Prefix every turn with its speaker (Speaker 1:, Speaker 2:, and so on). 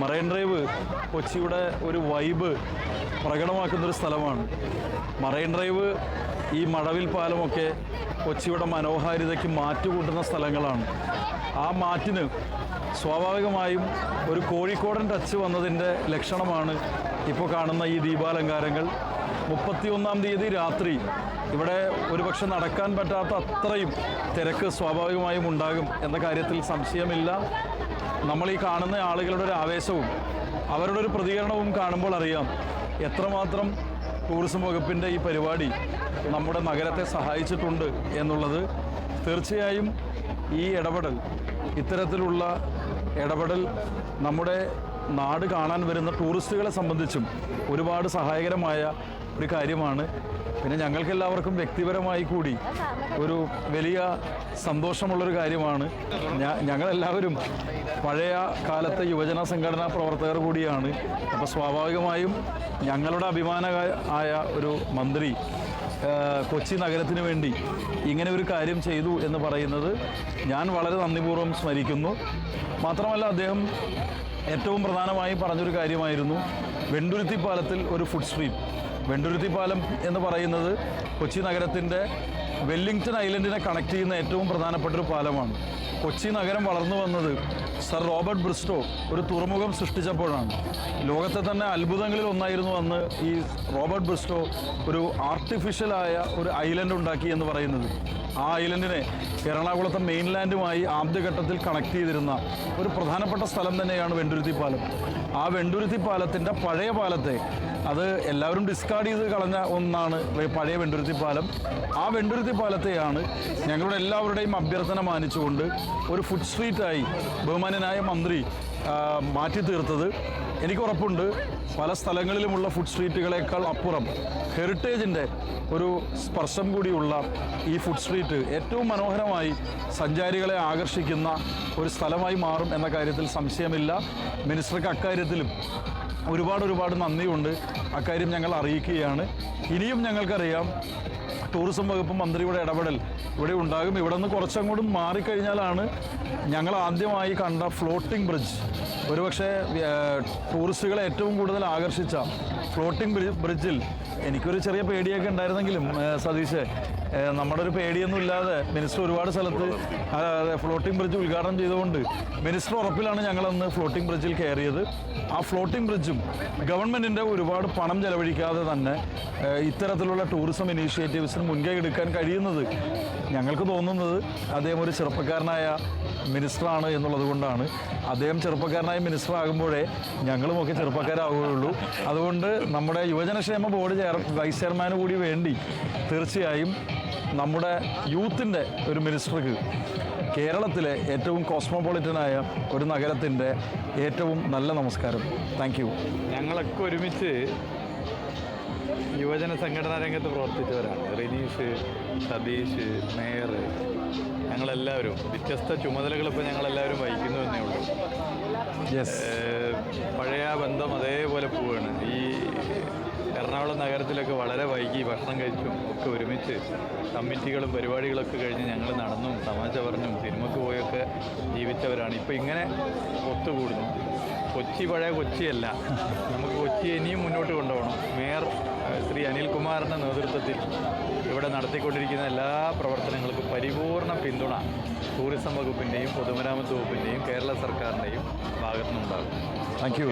Speaker 1: Marine drive കൊച്ചിയുടെ ഒരു vibe പ്രകടമാക്കുന്നൊരു സ്ഥലമാണ്. മറൈൻ ഡ്രൈവ് ഈ മഴവിൽ പാലമൊക്കെ കൊച്ചിയുടെ മനോഹാരിതയ്ക്ക് മാറ്റുകൂട്ടുന്ന സ്ഥലങ്ങളാണ്. ആ മാറ്റിന് സ്വാഭാവികമായും ഒരു കോഴിക്കോടൻ ടച്ച് വന്നതിന്റെ ലക്ഷണമാണ് ഇപ്പോൾ കാണുന്ന ഈ ദീപാലങ്കാരങ്ങൾ. മുപ്പത്തിയൊന്നാം തീയതി രാത്രി ഇവിടെ ഒരുപക്ഷെ നടക്കാൻ പറ്റാത്ത അത്രയും തിരക്ക് സ്വാഭാവികമായും ഉണ്ടാകും എന്ന കാര്യത്തിൽ സംശയമില്ല. നമ്മൾ ഈ കാണുന്ന ആളുകളുടെ ഒരു ആവേശവും അവരുടെ ഒരു പ്രതികരണവും കാണുമ്പോൾ അറിയാം എത്രമാത്രം ടൂറിസം വകുപ്പിന്റെ ഈ പരിപാടി നമ്മുടെ നഗരത്തെ സഹായിച്ചിട്ടുണ്ട് എന്നുള്ളത്. തീർച്ചയായും ഈ ഇടപെടൽ ഇത്തരത്തിലുള്ള ഇടപെടൽ നമ്മുടെ നാട് കാണാൻ വരുന്ന ടൂറിസ്റ്റുകളെ സംബന്ധിച്ചും ഒരുപാട് സഹായകരമായ ഒരു കാര്യമാണ്. പിന്നെ ഞങ്ങൾക്ക് എല്ലാവർക്കും വ്യക്തിപരമായി കൂടി ഒരു വലിയ സന്തോഷമുള്ളൊരു കാര്യമാണ്. ഞങ്ങളെല്ലാവരും പഴയ കാലത്തെ യുവജന സംഘടനാ പ്രവർത്തകർ കൂടിയാണ്. അപ്പോൾ സ്വാഭാവികമായും ഞങ്ങളുടെ അഭിമാന ആയ ഒരു മന്ത്രി കൊച്ചി നഗരത്തിന് വേണ്ടി ഇങ്ങനെ ഒരു കാര്യം ചെയ്തു എന്ന് പറയുന്നത് ഞാൻ വളരെ നന്ദിപൂർവം സ്മരിക്കുന്നു. മാത്രമല്ല അദ്ദേഹം ഏറ്റവും പ്രധാനമായി പറഞ്ഞൊരു കാര്യമായിരുന്നു. വെണ്ടുരുത്തിപ്പാലത്തിൽ ഒരു ഫുഡ് സ്ട്രീറ്റ് വെണ്ടുരുത്തി പാലം എന്ന് പറയുന്നത് കൊച്ചി നഗരത്തിന്റെ വെല്ലിംഗ്ടൺ ഐലൻഡിനെ കണക്ട് ചെയ്യുന്ന ഏറ്റവും പ്രധാനപ്പെട്ട ഒരു പാലമാണ്. കൊച്ചി നഗരം വളർന്നു വന്നത് സർ റോബർട്ട് ബ്രിസ്റ്റോ ഒരു തുറമുഖം സൃഷ്ടിച്ചപ്പോഴാണ്. ലോകത്തെ തന്നെ അത്ഭുതങ്ങളിൽ ഒന്നായിരുന്നു അന്ന് ഈ റോബർട്ട് ബ്രിസ്റ്റോ ഒരു ആർട്ടിഫിഷ്യലായ ഒരു ഐലൻഡ് ഉണ്ടാക്കി എന്ന് പറയുന്നത്. ആ ഐലൻഡിനെ എറണാകുളത്തെ മെയിൻലാൻഡുമായി ആദ്യഘട്ടത്തിൽ കണക്ട് ചെയ്തിരുന്ന ഒരു പ്രധാനപ്പെട്ട സ്ഥലം തന്നെയാണ് വെണ്ടുരുത്തി പാലം ആ വെണ്ടുരുത്തി പാലത്തിന്റെ പഴയ പാലത്തെ അത് എല്ലാവരും ഡിസ്കാർഡ് ചെയ്ത് കളഞ്ഞ ഒന്നാണ് പഴയ വെണ്ടുരുത്തി പാലം. ആ വെണ്ടുരുത്തി പാലത്തെയാണ് ഞങ്ങളുടെ എല്ലാവരുടെയും അഭ്യർത്ഥന മാനിച്ചുകൊണ്ട് ഒരു ഫുഡ് സ്ട്രീറ്റായി ബഹുമാനനായ മന്ത്രി മാറ്റി തീർത്തത്. എനിക്ക് ഉറപ്പുണ്ട് പല സ്ഥലങ്ങളിലുമുള്ള ഫുഡ് സ്ട്രീറ്റുകളേക്കാൾ അപ്പുറം ഹെറിറ്റേജിന്റെ ഒരു സ്പർശം കൂടിയുള്ള ഈ ഫുഡ് സ്ട്രീറ്റ് ഏറ്റവും മനോഹരമായി സഞ്ചാരികളെ ആകർഷിക്കുന്ന ഒരു സ്ഥലമായി മാറും എന്ന കാര്യത്തിൽ സംശയമില്ല. മിനിസ്റ്റർക്ക് അക്കാര്യത്തിലും ഒരുപാട് ഒരുപാട് നന്ദിയുണ്ട്. അക്കാര്യം ഞങ്ങൾ അറിയിക്കുകയാണ്. ഇനിയും ഞങ്ങൾക്കറിയാം ടൂറിസം വകുപ്പ് മന്ത്രിയുടെ ഇടപെടൽ ഇവിടെ ഉണ്ടാകും. ഇവിടെ നിന്ന് കുറച്ചങ്ങോട്ടും മാറിക്കഴിഞ്ഞാലാണ് ഞങ്ങൾ ആദ്യമായി കണ്ട ഫ്ലോട്ടിംഗ് ബ്രിഡ്ജ്. ഒരുപക്ഷെ ടൂറിസ്റ്റുകളെ ഏറ്റവും കൂടുതൽ ആകർഷിച്ച ഫ്ലോട്ടിംഗ് ബ്രി- ബ്രിഡ്ജിൽ എനിക്കൊരു ചെറിയ പേടിയൊക്കെ ഉണ്ടായിരുന്നെങ്കിലും സതീഷ് നമ്മുടെ ഒരു പേടിയൊന്നും ഇല്ലാതെ മിനിസ്റ്റർ ഒരുപാട് സ്ഥലത്ത് ഫ്ലോട്ടിംഗ് ബ്രിഡ്ജ് ഉദ്ഘാടനം ചെയ്തുകൊണ്ട് മിനിസ്റ്റർ ഉറപ്പിലാണ് ഞങ്ങളന്ന് ഫ്ലോട്ടിംഗ് ബ്രിഡ്ജിൽ കയറിയത്. ആ ഫ്ലോട്ടിംഗ് ബ്രിഡ്ജും ഗവൺമെന്റിന്റെ ഒരുപാട് പണം ചെലവഴിക്കാതെ തന്നെ ഇത്തരത്തിലുള്ള ടൂറിസം ഇനീഷ്യേറ്റീവ്സിന് മുൻകൈ എടുക്കാൻ കഴിയുന്നത് ഞങ്ങൾക്ക് തോന്നുന്നത് അദ്ദേഹം ഒരു ചെറുപ്പക്കാരനായ മിനിസ്റ്ററാണ് എന്നുള്ളത് കൊണ്ടാണ്. അദ്ദേഹം ചെറുപ്പക്കാരനായ മിനിസ്റ്റർ ആകുമ്പോഴേ ഞങ്ങളുമൊക്കെ ചെറുപ്പക്കാരാവുകയുള്ളൂ. അതുകൊണ്ട് നമ്മുടെ യുവജനക്ഷേമ ബോർഡ് ചെയർ വൈസ് ചെയർമാന് കൂടി വേണ്ടി തീർച്ചയായും നമ്മുടെ യൂത്തിന്റെ ഒരു മിനിസ്റ്റർക്ക് കേരളത്തിലെ ഏറ്റവും കോസ്മോപൊളിറ്റനായ ഒരു നഗരത്തിന്റെ ഏറ്റവും നല്ല നമസ്കാരം. താങ്ക് യു
Speaker 2: ഞങ്ങളൊക്കെ ഒരുമിച്ച് യുവജന സംഘടനാ രംഗത്ത് പ്രവർത്തിച്ചവരാണ്. റിനീഷ് സതീഷ് മേയർ ഞങ്ങളെല്ലാവരും. വ്യത്യസ്ത ചുമതലകൾ ഇപ്പോൾ ഞങ്ങളെല്ലാവരും വഹിക്കുന്നു എന്നേ ഉള്ളൂ. പഴയ ബന്ധം അതേപോലെ പോവുകയാണ് ഈ എറണാകുളം നഗരത്തിലൊക്കെ വളരെ വൈകി ഭക്ഷണം കഴിച്ചും ഒക്കെ ഒരുമിച്ച് കമ്മിറ്റികളും പരിപാടികളൊക്കെ കഴിഞ്ഞ് ഞങ്ങൾ നടന്നും തമാശ പറഞ്ഞും ജീവിച്ചവരാണ്. ഇപ്പോൾ ഇങ്ങനെ ഒത്തുകൂടുന്നു. കൊച്ചി പഴയ കൊച്ചിയല്ല. നമുക്ക് കൊച്ചി ഇനിയും മുന്നോട്ട് കൊണ്ടുപോകണം. മേയർ ശ്രീ അനിൽകുമാറിന്റെ നേതൃത്വത്തിൽ ഇവിടെ നടത്തിക്കൊണ്ടിരിക്കുന്ന എല്ലാ പ്രവർത്തനങ്ങൾക്കും പരിപൂർണ പിന്തുണ ടൂറിസം വകുപ്പിന്റെയും പൊതുമരാമത്ത് വകുപ്പിന്റെയും കേരള സർക്കാരിന്റെയും ഭാഗത്തുനിന്നുണ്ടാകും.
Speaker 1: Thank you